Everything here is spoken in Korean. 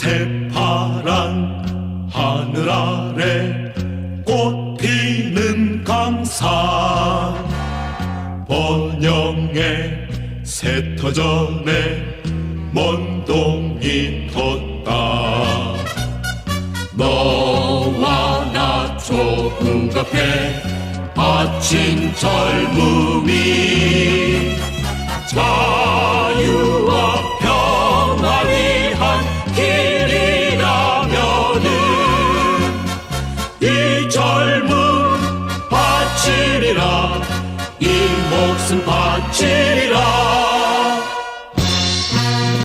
새파란 하늘 아래 꽃 피는 강산. 번영의 새터전에 먼 동이 텄다. 너와 나 조국앞에 바친 젊음이 자 말씀 바치리라.